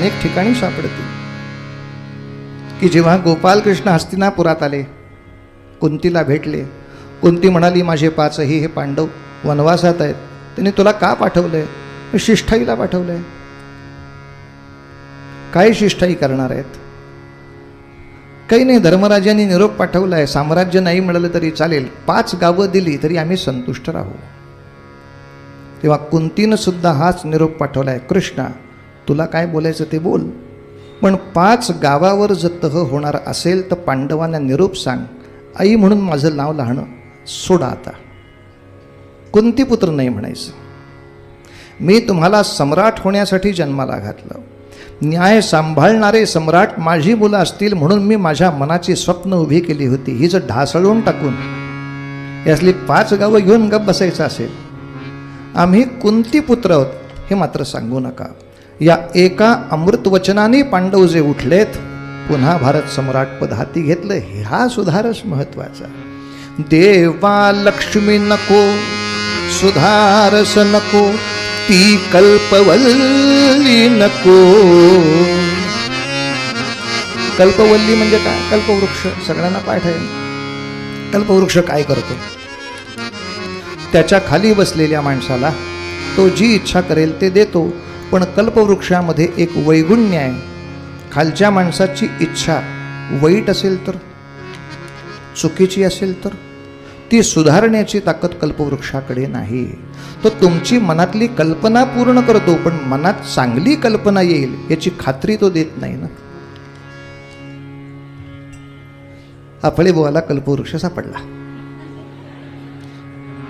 अनेक ठिकाणी सापडते की जेव्हा गोपालकृष्ण हस्तिनापुरात आले कुंतीला भेटले कुंती म्हणाली माझे पाचही हे पांडव वनवासात आहेत. त्यांनी तुला का पाठवलंय? शिष्ठाईला पाठवलंय. काय शिष्ठाई करणार आहेत? काही नाही धर्मराजांनी निरोप पाठवलाय. साम्राज्य नाही मिळालं तरी चालेल. पाच गावं दिली तरी आम्ही संतुष्ट राहू. तेव्हा कुंतीनं सुद्धा हाच निरोप पाठवलाय. कृष्णा तुला काय बोलायचं ते बोल. पण पाच गावावर जर तह होणार असेल तर पांडवांना निरोप सांग. आई म्हणून माझं नाव लहाणं. सोडा आता. कोणती पुत्र नाही म्हणायचं. मी तुम्हाला सम्राट होण्यासाठी जन्माला घातलं. न्याय सांभाळणारे सम्राट माझी मुलं असतील म्हणून मी माझ्या मनाची स्वप्न उभी केली होती. ही जर ढासळून टाकून यातली पाच गावं घेऊन गप बसायचं असेल. आम्ही कोणती पुत्र आहोत हे मात्र सांगू नका. या एका अमृतवचनाने पांडव जे उठलेत. पुन्हा भारत सम्राट पद हाती घेतलं. ह्या सुधारच महत्त्वाचा देवा लक्ष्मी नको सुधारस नको ती कल्पवल्ली नको. कल्पवल्ली म्हणजे काय? कल्पवृक्ष. सगळ्यांना पाठ आहे. कल्पवृक्ष काय करतो? त्याच्याखाली बसलेल्या माणसाला तो जी इच्छा करेल ते देतो. पण कल्पवृक्षामध्ये एक वैगुण्य आहे. खालच्या माणसाची इच्छा वाईट असेल तर चुकीची असेल तर ती सुधारण्याची ताकद कल्पवृक्षाकडे नाही. तो तुमची मनातली कल्पना पूर्ण करतो पण मनात चांगली कल्पना येईल याची खात्री तो देत नाही ना. आपले बोवाला कल्पवृक्ष सापडला.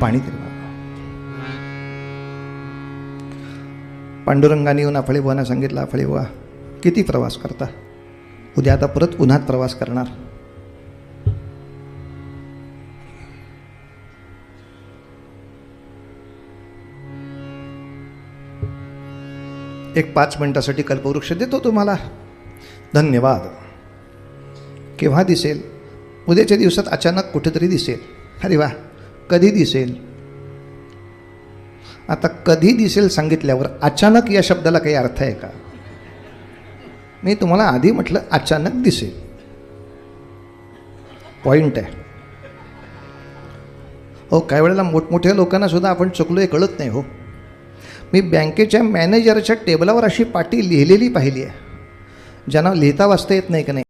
पाणी तरी पांडुरंगाने येऊन आफळे बुवांना सांगितलं आफळे बुवा किती प्रवास करता? उद्या आता परत उन्हात प्रवास करणार. एक पाच मिनिटासाठी कल्पवृक्ष देतो तुम्हाला. धन्यवाद. केव्हा दिसेल? उद्याच्या दिवसात अचानक कुठेतरी दिसेल. अरे वा कधी दिसेल? आता कधी दिसेल सांगितल्यावर अचानक या शब्दाला काही अर्थ आहे का? मी तुम्हाला आधी म्हटलं अचानक दिसेल. पॉईंट आहे. हो काही वेळेला मोठमोठ्या लोकांना सुद्धा आपण चुकलो हे कळत नाही हो. मी बँकेच्या मॅनेजरच्या टेबलावर अशी पाटी लिहिलेली पाहिली आहे. ज्यांना लिहिता वाचता येत नाही का नाही?